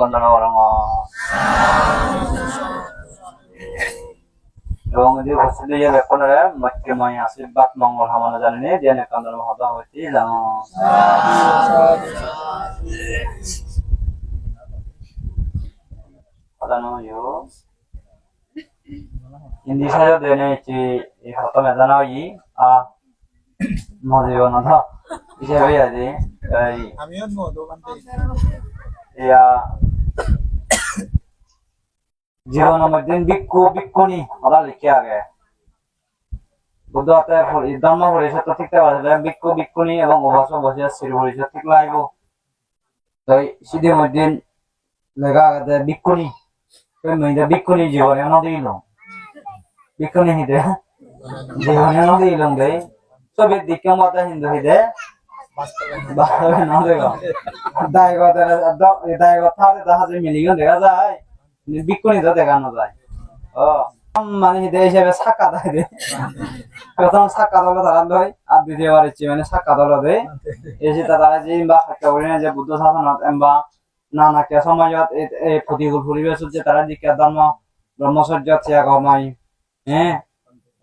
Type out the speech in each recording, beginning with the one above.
করম এবং যদি উপস্থিত যে বেকনরে মৈত্রীময় আশীর্বাদ মঙ্গল কামনা জানেনি যে নেকান্দন মহত হইতি জানো Padano yo. Hindi sayo dene chi i hoto me dana yi a mo de yo na tha. মধু বানতে ya জীবন মধ্যে ভিক্ষু ভিক্ষুনি ওরা লিখে আগে। বুদ্ধ হাতে ধর্ম পরিষদ তো ঠিক আছে ভিক্ষু ভিক্ষুনি এবং অবশ্য বসে শ্রী পরিষদ ঠিক লাগব তো মধ্যে লেখা আছে ভিক্ষুনি তো মেয়েদের ভিক্ষুনি জীবনে না দিল। ভিক্ষুনি হিদে জীবনে না দিল দেই সবে দিকে মতো হিন্দু হিদে বাস্তবে বাস্তবে না দেখো। দায় কথা দায় কথা দেখা যায়। মিলিগন দেখা যায় বিক্ষণি তো দেখানো যায়। ও মানে হিদে হিসেবে তারা যে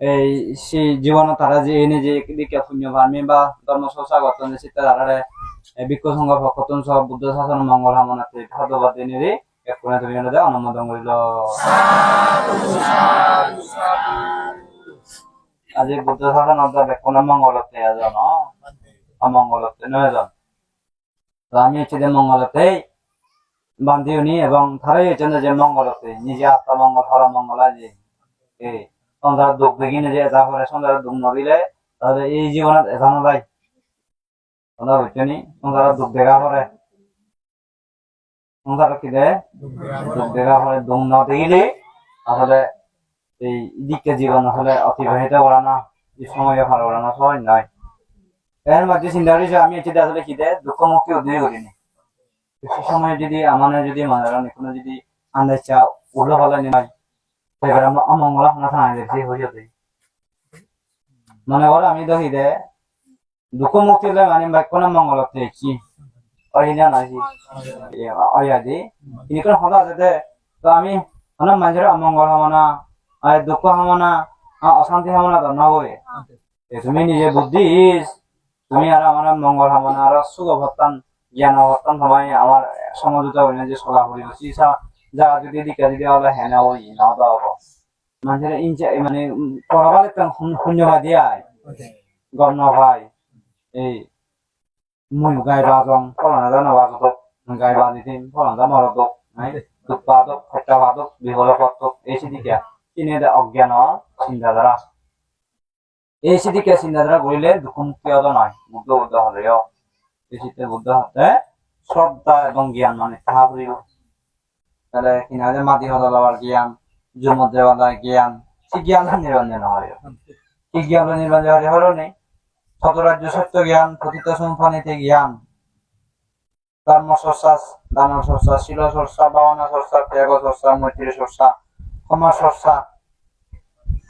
এই- এই জীবন তারা যে এনে যে দীক্ষা বা ধর্ম চর্চা গঠন বিক্ষ সংঘ, ভকতন সহ বুদ্ধ শাসন, মঙ্গল হামনাতে ধন্যবাদ রে এক কোণে তুমি এনে দেয় অনুমোদন করিল আজি বুদ্ধ শাসন অর্থাৎ এক কোণে মঙ্গলতে এজন অমঙ্গলতে নয় জন? তো আমি হচ্ছে যে মঙ্গলতে বান্ধি উনি এবং তারাই হচ্ছেন যে মঙ্গলতে নিজে আত্মা মঙ্গল হর মঙ্গল আছে এই সংসার দুঃখ দেখিনি যে এটা করে সংসারের দুঃখ নদিলে তাহলে এই জীবনত এটা নদায় তোমরা বুঝছ নি সংসারের দুঃখ দেখা করে সংসার কি দেয় দুঃখ দেখা করে দুঃখ ন দেখিলে আসলে এই জীবন অতিবাহিত করা না সময় ভালো করা না নয় এর মধ্যে চিন্তা করেছি আমি এটি আসলে কি দেয় দুঃখ মুক্তি করিনি সে সময় যদি আমার যদি মানুষের কোনো যদি আন্দাজ চা উল্লো ভালো নয় সেবার অমঙ্গল আপনার হয়ে যেতে মনে করো আমি দেখি দে দুঃখ মুক্তি মানে বাক্য না দেখছি অহিনা নাকি অয়াদি ইনি কোন হতা আছে তো আমি মানে মানুষের অমঙ্গল হমনা আর দুঃখ হমনা অশান্তি হমনা তো নবয়ে তুমি নিজে বুদ্ধি তুমি আর আমার মঙ্গল হমনা আর সুখ ভক্তান জ্ঞান ভক্তান সময় আমার সমঝোতা হইনা যে সলা করি জায়গা যদি দিকে যদি হলে হেনা ওই না দাও মানুষের ইনচা মানে পড়াবালে তো শূন্যবাদ দিয়াই। গণ ভাই এই মুই গাই বাজং ফলানা জানা বাজক গাই বাজিতিম ফলানা মরদক নাই উৎপাদক সত্যাবাদক বিহল পত্রক এই সিদিকে চিনে অজ্ঞান চিন্তাধারা এই সিদিকে চিন্তাধারা কৰিলে দুখ মুক্তি হত নয় বুদ্ধ বুদ্ধ হলেও এই চিত্তে বুদ্ধ হতে শ্রদ্ধা এবং জ্ঞান মানে তাহা ফুরিব তাহলে কিনা যে মাটি হলার জ্ঞান জুমত দেওয়ালার জ্ঞান সে জ্ঞান নিরঞ্জন হয় কি জ্ঞান নির্বাচন হলে হলো নেই শতরাজ্য সত্য জ্ঞান কথিত সম্পানিতে জ্ঞান। কর্ম চর্চা দান চর্চা শিল চর্চা বাওনা চর্চা ত্যাগ চর্চা মৈত্রী চর্চা ক্ষমা চর্চা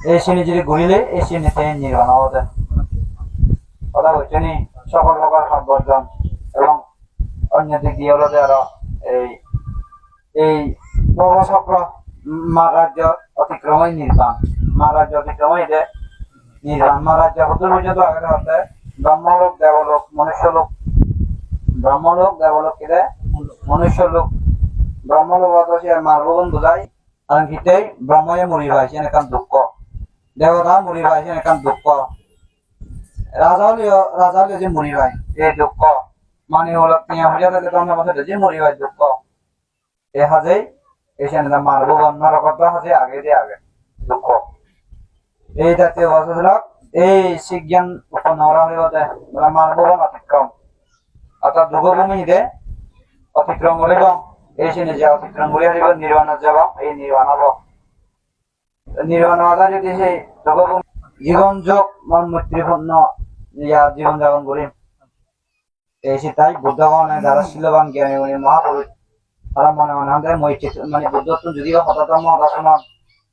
এই শ্রেণি যদি ঘুরিলে এই শ্রেণীতে নির্বাণ হবে কথা বলছে নি? সকল প্রকার হাত এবং অন্য দিক দিয়ে হলো যে আরও এই এই বর্গচক্র মা রাজ্য অতিক্রমই নির্বাণ। মা রাজ্য অতিক্রমই যে নির্বাণ মা রাজ্য হতে পর্যন্ত আগে হতে ব্রহ্মলোক দেবলোক কিরে? মনুষ্যলোক। ব্রহ্মলোক অথবা মার্গবন বুঝাই, কারণ কিতেই ব্রহ্ময়ে মরি ভাইছে এখান দুঃখ। দেবতা মরি ভাইছে এখান দুঃখ। রাজা হলিও রাজা হলিও যে মরি এই দুঃখ। মানে হলো তিয়া তাহলে তো আমার যে মরি দুঃখ। এ হাজেই এখানে মারবো বন্যার কথা হাজে আগে দিয়ে আগে, দুঃখ। এই জাতীয় বছরবিলাক এই শিজ্ঞান উপনরা হইতে মানে মারবো বন অতিক্রম অর্থাৎ দুঃখভূমি দে অতিক্রম করিব এই সিনে যে অতিক্রম করে হারিব নির্বাণত যাব এই নির্বাণ হব। নির্বাণ হওয়া যদি সেই দুঃখভূমি জীবন যোগ মন মৈত্রীপূর্ণ ইয়া জীবন যাপন করিম এই তাই বুদ্ধগণে যারা শিলবান জ্ঞানী মহাপুরুষ তারা মনে মনে মই চিত- মানে বুদ্ধত্ব যদিও হতধর্ম হতাশন ধর্ম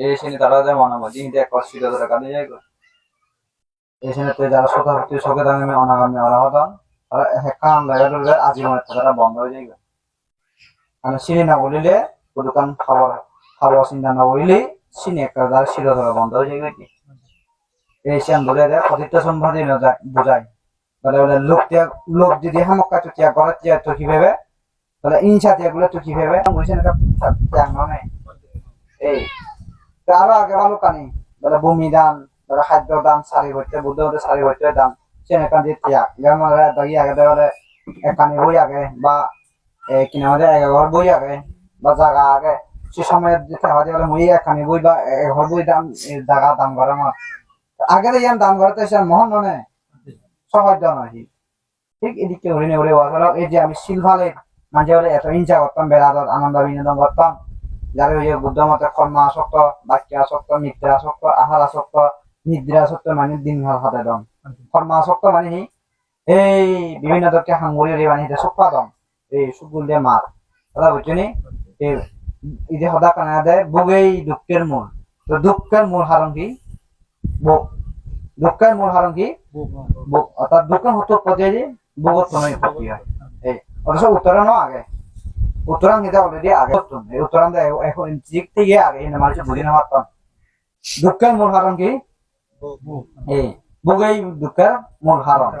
এই শ্রেণি তারা যে মনের মধ্যে কিন্তু এক কষ্ট ধরে গাদি যাই গো এই শ্রেণীতে যারা শতাব্দী শোকে দামে অনাগামী তারা হেকান লাগা ধরে আজীবনের তারা বন্ধ হয়ে যাইবে মানে চিনি না বলিলে দোকান খাবার খাবার চিন্তা না করিলে চিনি একটা দ্বারা শিরো ধরা বন্ধ হয়ে যাইবে কি এই শ্যাম ধরে দেয় অতীত সম্বন্ধে বোঝায় বলে বলে লোক ত্যাগ লোক যদি হামক্কা তো ত্যাগ করে ত্যাগ তো কি ভেবে বলে ইনসা ত্যাগগুলো তো কি ভেবে বুঝছেন এটা ত্যাগ নয় এই। আরও আগে ভালো কানি। বলে ভূমি দান বলে খাদ্য দান শাড়ি হইতে বুদ্ধ হতে শাড়ি হইতে দান সেনে কান দিয়ে ত্যাগ যেমন দাগি আগে দেয় বলে একানি বই আগে, বা কিনা আমাদের এক ঘর বই আগে, বা জায়গা আগে। সে সময় দিতে হয় বলে মই একানি বই বা এক ঘর বই এই জায়গা দাম করে আমার। আগে ইয়ান দাম করতে সে মহন নয়। সহজ নয়। ঠিক এদিকে হরিণে উড়ে বসালো এই যে আমি সিলভালে মাঝে বলে এত হিংসা করতাম বেড়াদর আনন্দ বিনোদন করতাম। যারা ওই বুদ্ধ মতে কর্ম আসক্ত বাক্য আসক্ত মিত্র আসক্ত আহার আসক্ত নিদ্রা আসক্ত মানে দিন হাতে দম। কর্ম আসক্ত মানে এই বিভিন্ন দরকে হাঙ্গুলি রে মানে হিতে সুপাদম এই সুগুল দিয়ে মার। কথা বুঝছ নি? যে সদা কানা দেয় বুগেই দুঃখের মূল। তো দুঃখের মূল হারণ কি? বুক দুঃখের মূল হারণ কি? বুক অর্থাৎ দুঃখ হতো পদে যে বুকত নয় ক্ষতি হয়। অথচ উত্তরণও আগে। উত্তরাণ কিন্তু অলরেডি আগে। করতাম এই উত্তরাণ এখন দিক থেকে আগে। এই মানুষ বুঝি না পারতাম দুঃখের মূল হারণ কি? এই বুকেই দুঃখের মূল হারণ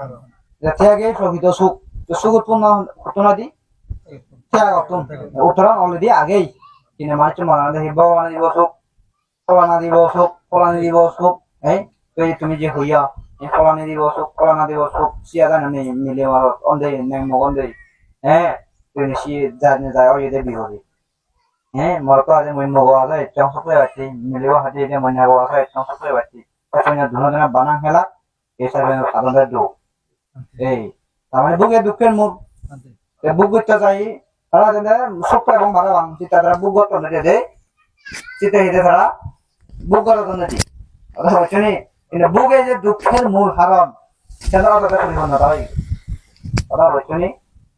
যে ত্যাগে প্রকৃত সুখ। সুখ উৎপন্ন হতো না দি? ত্যাগ অর্থন উত্তরাণ অলরেডি আগেই। কিন্তু মানুষ মনে দেখি ভগবান দিব সুখ, ফলানা দিব সুখ, ফলানি দিব সুখ। এই তো এই তুমি যে হইয়া ফলানি দিব সুখ, ফলানা দিব সুখ সিয়া জানো নেই মিলে মারত অন্ধে নেই মগ হ্যাঁ সি জানে যায় ওই যে বিহরি হ্যাঁ মোর তো আজ মই মগ আছে একদম সকলে বাচ্চি মিলিব হাতে এতিয়া মই নাগ আছে একদম সকলে বাচ্চি তখন দুনো দিনা বানা খেলা এই সাবে সাধনের দুঃখ। এই তার মানে বুকে দুঃখের মুখ বুক করতে চাই তারা যেন সত্য এবং ভালো বাং চিতা তারা বুক গত দেয় চিতা হিতে তারা বুক গত নদী কথা বলছো কিন্তু বুকে যে দুঃখের মূল হারণ সেটা কথা শুনিব না তাই কথা বলছো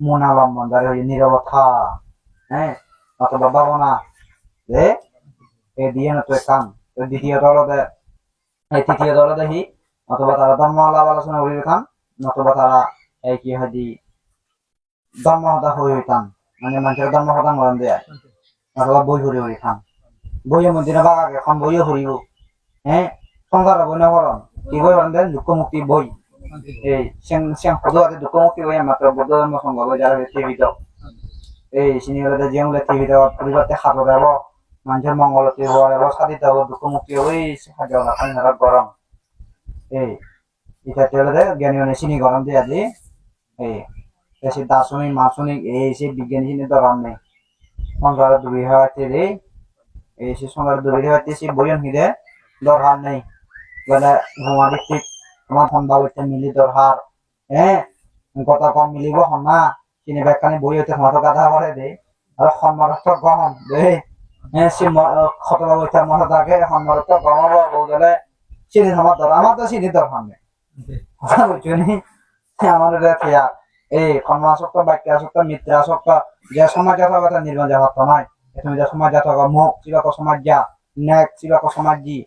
মনালম্বন দ্বারা হয়ে নিরবতা হ্যাঁ? অথবা ভাবনা যে এই দিয়ে কাম তো দ্বিতীয় দলতে এই তৃতীয় দলতে হি, অথবা তারা ধর্ম আলাপ আলোচনা করে খান নতুবা তারা এই কি হয় দি ধর্ম হতা হয়ে হইতাম। মানে মানুষের ধর্ম হতা মরণ দেয়। অথবা বই হরি হরি খান বইয়ের মধ্যে না বাগাকে, এখন বইও হরিব হ্যাঁ? সংসার বই না হরণ কি বই দেন দুঃখ মুক্তি বই। এই সিং সিং পদুয়াতে দুঃখ মুক্তি বই মাত্র বৌদ্ধ ধর্ম সংঘ যারা টিভিত এই সিনিয়রতে যেগুলো টিভিত পরিবর্তে খাত দেব মানুষের মঙ্গলতি হওয়া এবং সাধিত হব দুঃখ মুক্তি ওই সাহায্য না গরম এই এটা তেলে জ্ঞানী মানে চিনি গরম দিয়ে দি এই বেশি দার্শনিক মাসনিক এই সে বিজ্ঞানী চিনি দরকার নেই। সংসার দূরে হওয়াতে রে এই সে সংসার দূরে হওয়াতে সে বইন হিদে দরকার নেই। বলে ঘুমা ভিত্তিক সন্ধ্যা বইতে মিলি দরকার হ্যাঁ কথা কম মিলিব সন্না চিনি বেকানি বই হইতে তোমার গাধা করে দে। আর সন্মারত্ব গহম দে। হ্যাঁ সে থাকে সন্মারত্ব গহম বউ চিনি তোমার দরকার আমার তো চিনি দরকার নেই। কথা বলছো নি? আমার খেয়া এই কর্মাসক্ত যে সমাজ কথা নির্মাণ যাওয়া নয় তুমি যে সমাজ মুখ সমাজ যা নেক চিবাক সমাজ জি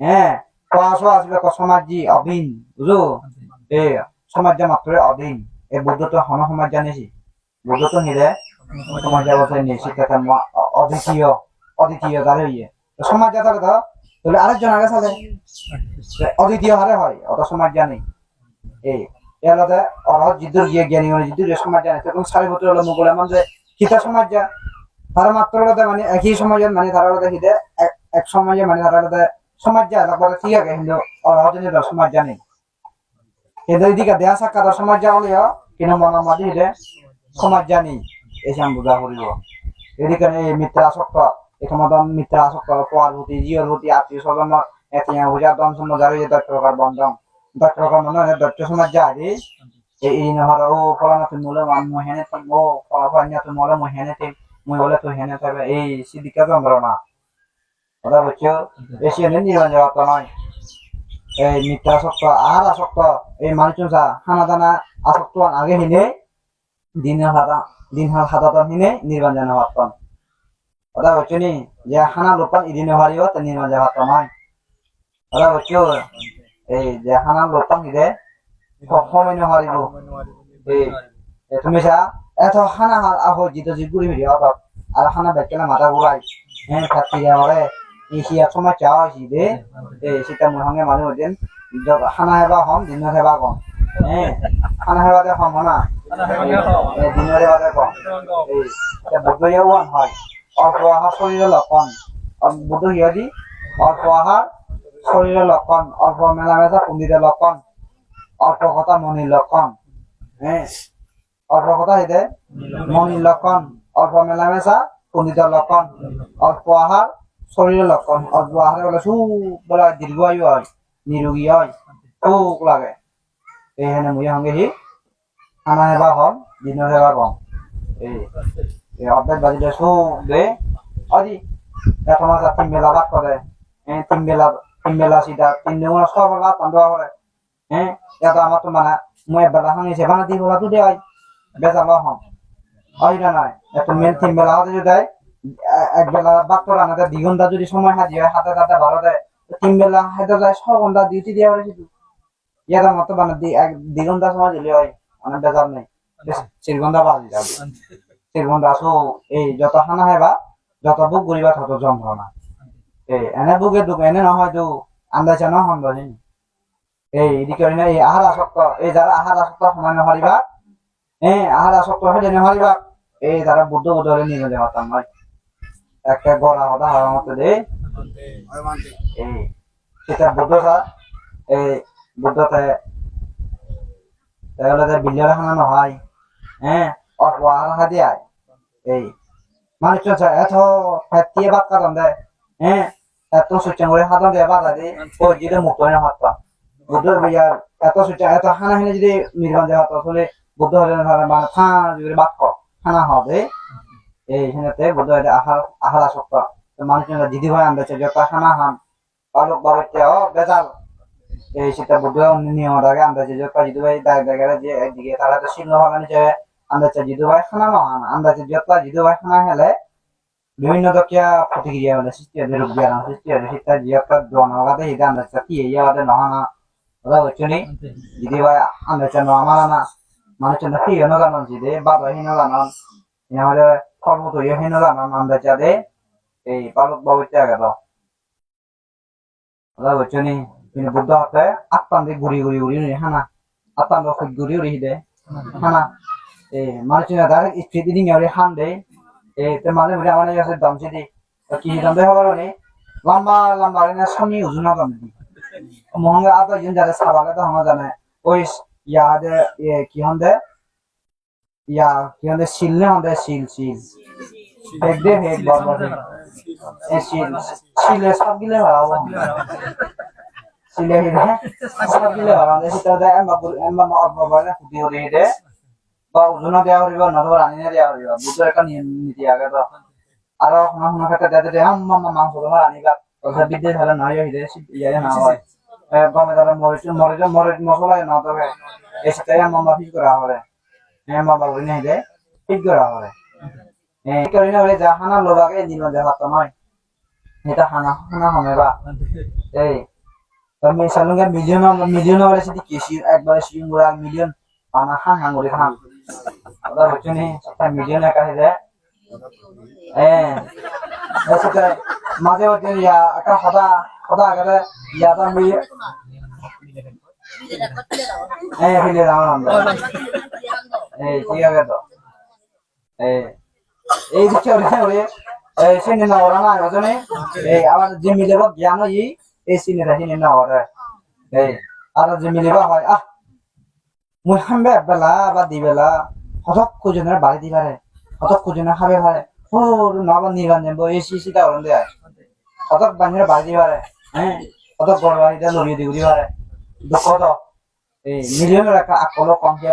হ্যাঁ পাঁচশো আসবে সমাজ জি অধীন বুঝো এ সমাজ যা মাত্র অধীন এই বুদ্ধ তো হন সমাজ জানিছি বুদ্ধ তো নিলে সমাজ যাবতে নিয়ে শিক্ষা অদ্বিতীয় অদ্বিতীয় তাহলে ইয়ে সমাজ জাত কথা, তাহলে আরেকজন আগে সাথে অদ্বিতীয় হারে হয়, অত সমাজ জানি এই এলাদা অরহ জিদ্দুর গিয়ে জ্ঞানী মানে জিদ্দুর সমাজ জানে তখন সাড়ে বছর হলো মুঘল এমন যে কিতা সমাজ যা তারা মাত্র মানে একই সমাজের মানে তারা হিদে এক- সমাজে মানে তারা সমাজ যা, তারপরে ঠিক আছে কিন্তু অরহ জনের সমাজ জানে কিন্তু এদিকে দেহা সাক্ষাৎ সমাজ যা হলেও কিন্তু মনের মাঝে হিদে সমাজ জানি এসে আমি বুঝা করিব। এদিকে এই মিত্র আসক্ত এখানে মিত্র আসক্ত পোয়ার প্রতি জিওর প্রতি আত্মীয় স্বজন এতিয়া বুঝা দম সমুদার এই দশ প্রকার বন্ধন। দশ প্রকার মনে হয় দশ সমাজ যা রে এই নহর ও ফলানা তুমি বলে মান মহেনে তুমি ও ফলা ফলানিয়া তুমি বলে মহেনে তুমি মুই বলে তুই হেনে থাকবে এই সিদিকা যন্ত্রণা বলছো, বেশি এনে নির্বাণ যাওয়া নয়। এই মিথ্যা আসক্ত আর আসক্ত, এই মানুষ হানা দানা আসক্ত, আগে হিনে দিনের হাতা দিন হাল হাতাতন হিনে নির্বাণ জানা পারতাম কথা নি, যে হানা লোপান ইদিনে হারিও তা নির্বাণ যাওয়া নয়। কথা বলছো, এই যে হানা লোপান হিদে সময় হারিব। তুমি চা এত হানা হার আহ জিতো জিগুড়ি ভিডিও অত আর হানা বেকেলে মাথা ঘুরাই হ্যাঁ খাচ্ছি যাওয়ারে এই সিয়া সময় চাওয়া হয়েছি দে এই সেটা মনে সঙ্গে মাঝে মধ্যে যত হানা হেবা হম দিনত হেবা কম। হ্যাঁ হানা হেবাতে হম না এই দিনত হেবাতে কম। এই এটা বুদ্ধ হয় অল্প আহার শরীরের লক্ষণ বুদ্ধ ইয়াদি অল্প আহার শরীরের লক্ষণ, অল্প মেলামেশা পণ্ডিতের লক্ষণ অল্প কথা মনির লক্ষণ। হ্যাঁ অল্প কথা হেঁটে মনির লক্ষণ, অল্প মেলামেশা পণ্ডিতের লক্ষণ অল্প আহার শরীরের লক্ষণ অল্প আহারে বলে সুখ বলে দীর্ঘায়ু হয় নিরোগী হয় সুখ লাগে এইখানে মুই সঙ্গে সি খানা হেবা হল দিনত হেবা কম এই অর্ধেক বাজিলে সুখ দে আজি এত মাছ তিন বেলা ভাত করে হ্যাঁ তিন বেলা তিন বেলা সিধা তিন দিন সব ভাত রান্ধা করে হ্যাঁ এটা আমার তো মানে মই এবেলা ভাঙিছে ভাঙা দি বেলা তো দেয় বেজাল হম হয় না নাই এত মেন তিন বেলা হতে দেয় এক বেলা ভাত তো রান্নাতে দুই। ঘণ্টা যদি সময় হাজি হয় হাতে ভালো দেয়, তিন বেলা হাতে যায় ছ ঘণ্টা ডিউটি দিয়া হয়েছে তো ইয়ার মতো মানে এক দুই ঘণ্টা সময় দিলে হয় মানে বেজাল নেই। ঘণ্টা বাজি যাবে। ঘণ্টা আসো, এই যত খানা হেবা যত বুক গরিবা তত যন্ত্রণা। এই, এনে বুকে দুঃখ, এনে নহয় তো আন্দাজে ন সন্দেহ এই, এদিকে এই আহার আসক্ত, এই যারা আহার আসক্ত সময় নহারিবা এই, আহার আসক্ত হলে নহারিবা এই যারা বুদ্ধ বুদ্ধ হলে তার নয় একটা গড়া হতা হওয়ার মতো দে। সেটা বুদ্ধটা এই বুদ্ধতে, তাহলে যে বিলিয়ার খানা নহয় হ্যাঁ অল্প আহার হাতি আয়। এই, মানুষ চলছে এত ফেটিয়ে বাদ কাটান দেয় হ্যাঁ এত সুচেন করে হাতান দেয় বাধা দিয়ে ও জিতে মুক্ত হয়ে হাত পা বুদ্ধ ভাইয়ার এত সুচেন এত হানা হেনে যদি নির্বাণ দেওয়া তাহলে বুদ্ধ হলে মানে থা যদি বাক্য হানা হবে এই হেনেতে বুদ্ধ হলে আহার আহার আসক্ত মানুষ দিদি ভাই আনতেছে যত হানা হান, পালক বাবাইতেও বেজাল। এই সেটা বুদ্ধ নিয়ম আগে আন্দাজে যত জিদু ভাই দায় দায় যে একদিকে তারা তো শিল্প ভাগান হিসেবে আন্দাজে জিদু ভাই খানা নহান আন্দাজে যত জিদু ভাই খানা হেলে বিভিন্ন দকিয়া প্রতিক্রিয়া মানে সৃষ্টি হয় রোগ বিয়ার সৃষ্টি হয় সেটা জিয়াটা জনগাতে হিদে আন্দাজে কি এই আমাদের নহানা? ওরা হচ্ছে নি? যদি ভাই আন্দাজে ন আমার না মানুষের না কি হেন জানান জিদে? বাবা হিন জানান আমাদের কর্মত হিন জানান আন্দাজে দে, এই পালক বাবুতে আগে তো ওরা হচ্ছে নি কিন্তু বুদ্ধ হাতে আত্মান দিয়ে ঘুরি ঘুরি ঘুরি ঘুরি হানা। আত্মান খুব ঘুরি ঘুরি দে, হানা। এ মানুষের দ্বারা স্ত্রী দিন আর হান দে, এ, তে মানে বলে আমার কাছে দাম চিদি কি দাম দে হবার নি লম্বা লম্বা রে না সনি উজুনা দাম দি মহঙ্গা আতো জিন যারা সাবালে তো আমরা জানে, ওই ইয়া দে? কি হন দে ইয়া কি হন দে শিল নে হন দে শিল শিল হেক দে হেক বড় এ শিল শিলে সব গিলে ভালো শিলে হিদে সব গিলে ভালো দে সেটা দে এম্বা এম্বা মা অল্প বলে ফুটি হরে হিদে বা ওজনা দেওয়া হরিব নতুবা রান্না দেওয়া হরিব বুদ্ধ একটা নিয়ম নীতি আগে তো আরও শুনা শুনা ক্ষেত্রে দেয় দেয় হাম মামা মাংস তোমার আনিবা ওসব বিদ্যে তাহলে নয় হিদে ইয়ে না হয় এ, গমে তাহলে মরিচ মরিচ মরিচ মশলা না তবে সেটাই মামা ঠিক করা হবে হ্যাঁ মামা বলি না হিদে ঠিক করা হবে এই করি না বলে যা হানা লোবাকে দিন দেখা তো নয় এটা হানা হানা হমেবা এই তুমি সালুঙ্গা মিলিয়ন মিলিয়ন বলে সেটি কেসি একবারে সিং গুড়া, মিলিয়ন পানা হাং হাং করে হাং ওটা হচ্ছে নি একটা মিলিয়ন একা হয়ে হ্যাঁ মাঝে মধ্যে ইয়া eh আমরা এই আছে তো। এই এই দিচ্ছে ওরে ওরে এই সিনে না ওরা না ওজনে এই আমার যে মিলে বা জ্ঞান ই, এই সিনে রাখি না ওরা এই, আর যে মিলে বা হয়, আহ। মুই হামবে বেলা বা দিবেলা হঠাৎ কুজনের বাড়ি দিবারে হঠাৎ কুজনের খাবে পারে ও নবা নিগান নেব, এই সিসিটা ওরন দেয়। হঠাৎ বানিয়ে বাড়ি দিবারে হ্যাঁ হঠাৎ বড় বাড়িটা লড়িয়ে দিব দিবারে দুঃখ তো। এই, মিলিয়নের একটা আকল কম দিয়ে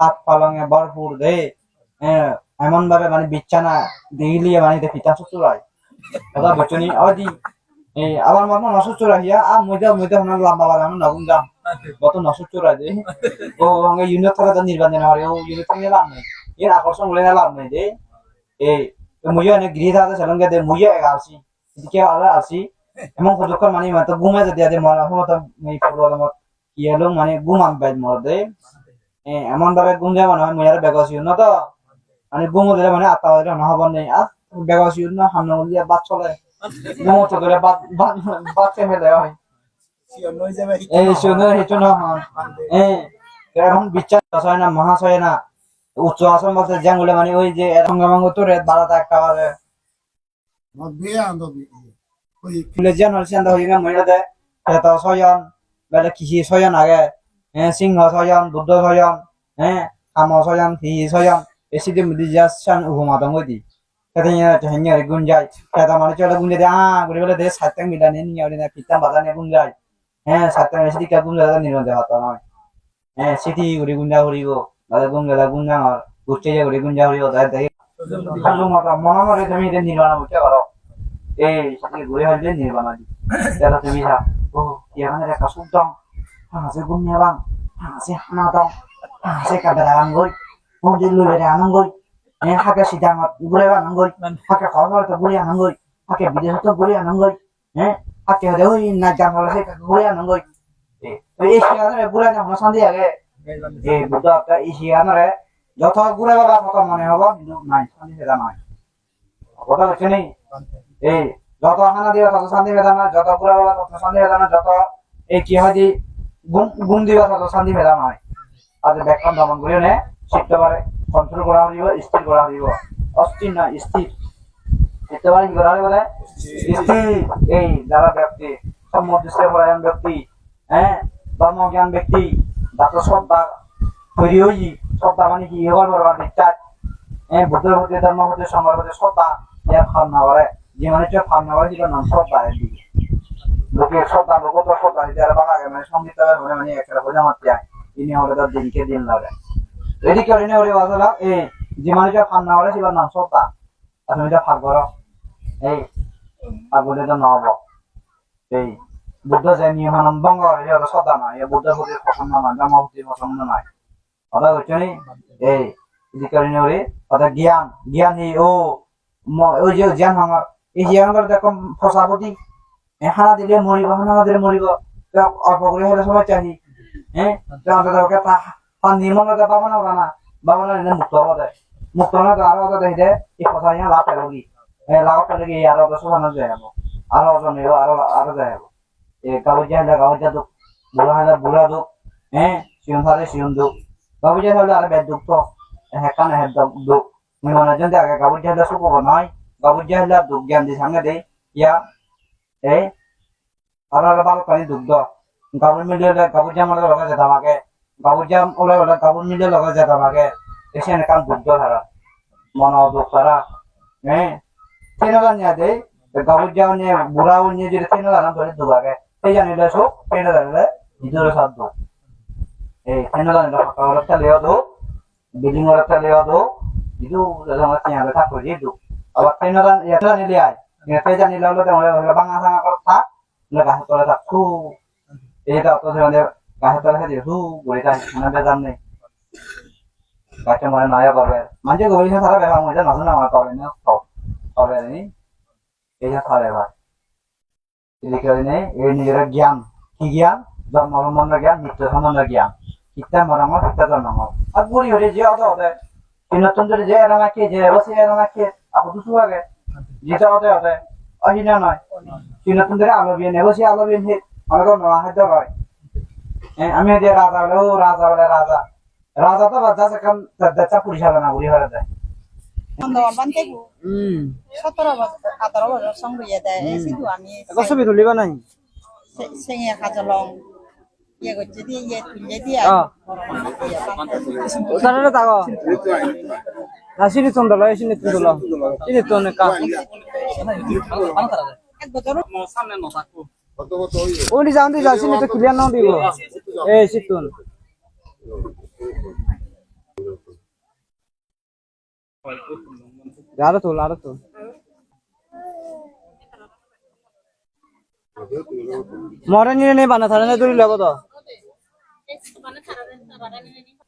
হাত পালঙে ভরপুর দে এমন ভাবে মানে বিছানা দিলি মানে দে পিতা চুরাই এটা বচনি আদি এই আবার মত নসু চুরাইয়া আ মইদা মইদা হনা লম্বা বালা আমি নগুন যাম কত নসু চুরাই দে ও হঙ্গে ইউনিট থেকে তো নির্বাচন হয়, ও ইউনিট থেকে লাভ নেই। এর আকর্ষণ বলে লাভ নেই দে এই মুইয়া নে গৃহ থাকে সেলঙ্গে দে মুইয়া এগালছি এদিকে আলা আসি emang kudukan mani mata guma jadi ada malah aku mata mai perlu ada mat iya lo mani guma eh ah begas yun na hamna ulia bat chole gumu to dari bat bat bat ke mele hoy সিয়ন নই eh শুনো হেতু না হন eh এরকম বিচার হয় না মহাশয় না উচ্চ আসন বলতে জাঙ্গুলে মানে ওই যে সঙ্গমাঙ্গ তোরে বারাটা একটা বাজে মধ্যে আন্দো ওই লেজিয়ান হল সিয়ান্দা হইবে মহিলাতে এটা ছয়জন বেলে কৃষি ছয়জন আগে হ্যাঁ সিংহ ছয়জন বুদ্ধ ছয়জন হ্যাঁ কাম ছয়জন হিহি ছয়জন এসিতে মিদি যাচ্ছেন উপমা দং ওই দি kata nya hanya ada gunjai kata mana coba gunjai dia ah gue bilang dia satang bilang ini ya udah kita badannya gunjai eh satang ini sedikit gunjai ada nih nanti kata nama eh siti udah gunjai udah go ada gunjai ada gunjai or gucci ya udah gunjai udah ada dari kalau mata mana mana itu ini nirvana bukan kalau eh sakit gue aja nirvana di Kata tuh bisa oh dia kan ada kasus dong ah saya gunjai bang ah saya hana dong ah saya kabaran gue mau di luar anang gue eh hake sidang gure anang gue hake kawal to gure anang gue hake bides to gure anang gue eh hake hade oi na jam hole se gure anang gue eh এই শিয়ারে গure না সন্ধি আগে এই বুদ্ধ এই শিয়ারে যত ঘুরে বাবা তত মনে হব কিন্তু নাই শান্তি ভেদা নয় ওটা হচ্ছে নেই এই যত হানা দিবা তত শান্তি ভেদা নয় যত ঘুরে বাবা তত শান্তি ভেদা নয় যত এই কি হয় যে গুম দিবা তত শান্তি ভেদা নয় আর ব্যাখ্যান দমন করিও নে শিখতে কন্ট্রোল করা হইব স্থির করা হইব অস্থির স্থির শিখতে পারে কি করা হইব স্থির এই যারা ব্যক্তি সম্মদৃষ্ট পরায়ণ ব্যক্তি হ্যাঁ ধর্মজ্ঞান ব্যক্তি। দাঁত শ্রদ্ধা তৈরি হই শ্রদ্ধা মানে কি? হবার বড় বিশ্বাস হ্যাঁ বুদ্ধের প্রতি ধর্ম প্রতি সংঘের প্রতি শ্রদ্ধা ইয়া ভাবনা করে যে মানে চোখ ভাবনা করে নাম শ্রদ্ধা এর দিকে লোকে শ্রদ্ধা লোক তো শ্রদ্ধা দিতে বাঙালি মানে সংগীত মানে একটা বোঝা মাত্রা তিনি হলে তার দিনকে দিন লাগে এদিকে অরিনে ওরে বাজালা এই যে মানে চোখ ভাবনা করে সেটার নাম শ্রদ্ধা আর তুমি এটা ভাগ করো এই ভাগ বলে তো নহব এই, বুদ্ধ যে নিয়মানন্দ বঙ্গ এটা শ্রদ্ধা নয়। এ বুদ্ধের প্রতি পছন্দ নয় ধর্ম পছন্দ নয়। কথা হচ্ছে নি? এই এদিকে ওরে কথা জ্ঞান। জ্ঞান এই, ও ওই যে জ্ঞান আমার এই জ্ঞান করে দেখো ফসাবতী হানা দিলে মরিব হানা দিলে মরিব অল্প করে হলে সময় চাহি হ্যাঁ তো তা- তার নির্মলতা পাবো না ওরা না পাবো না এটা মুক্ত হব দেয় মুক্ত না তো আরও কথা দেখে এই ফসা ইয়া লাভ পেল কি লাভ পেলে কি আরও দশ হাজার যায় হব। আরও ওজন হইব আরও আরও যায় হব। এ কাগজা হলে কাগজা দুঃখ বুড়া হলে বুড়া দুঃখ হ্যাঁ সিয়ন হলে সিয়ন দুঃখ। কাগজা হলে আরও বেদ দুঃখ তো হেকানে হেদ দুঃখ মুই মনে যেন আগে কাগজা হলে সুখ নয় কাগজা হলে দুঃখ জ্ঞান দি সামনে দেই। ইয়া এই আর ভালো কানি দুগ্ধ। কাপড় মিলে কাপড় জাম ওলা লগা যেতাম আগে কাপড় জাম ওলা ওলা কাপড় মিলে লগা যেতাম আগে এসে কাম দুগ্ধ ধারা মন দুঃখ তারা হ্যাঁ তেনো জানিয়া দেই। কাপড় জাম নিয়ে বুড়াও নিয়ে যদি তেনো জানা ধরে দুবাগে সেই জানিলে সুখ তেনো জানিলে নিজের দুঃখ এই তেনো জানিলে ফাঁকা ওরা লেও দুঃখ বিল্ডিং ওরা নি এই নিজের জ্ঞান কি জ্ঞান জন্ম সম্বন্ধ জ্ঞান মৃত্যু সম্বন্ধ জ্ঞান কিতা মরঙ্গ কিতা জন্ম আর বুড়ি হলে যে অত অতে নতুন যদি মাখে আপু দুশো আগে যেটা অতে অতে অহিনা নয়। নতুন ধরে আলো বিয়ে নেব সে আলো বিয়ে অনেক নয়া খাদ্য হয়। আমি যে রাজা হলে ও রাজা বলে রাজা রাজা তো বাচ্চা সেখান দাচ্চা পুলিশ হবে না বুড়ি হলে দেয় ছবি তুলিবা নাই। ye go jadi ye tu ye dia Ah. না সিনি তুন দলো সিনি তুন দলো। সিনি তুন কা ওলি যাও দি যা সিনি তো ক্লিয়ার নাও দিব এ সিতুন আরও তোল আরও তোল। মরে নিয়ে নেই, বানা থারে দূরি লাগো তো। Jaga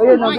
ওই নবী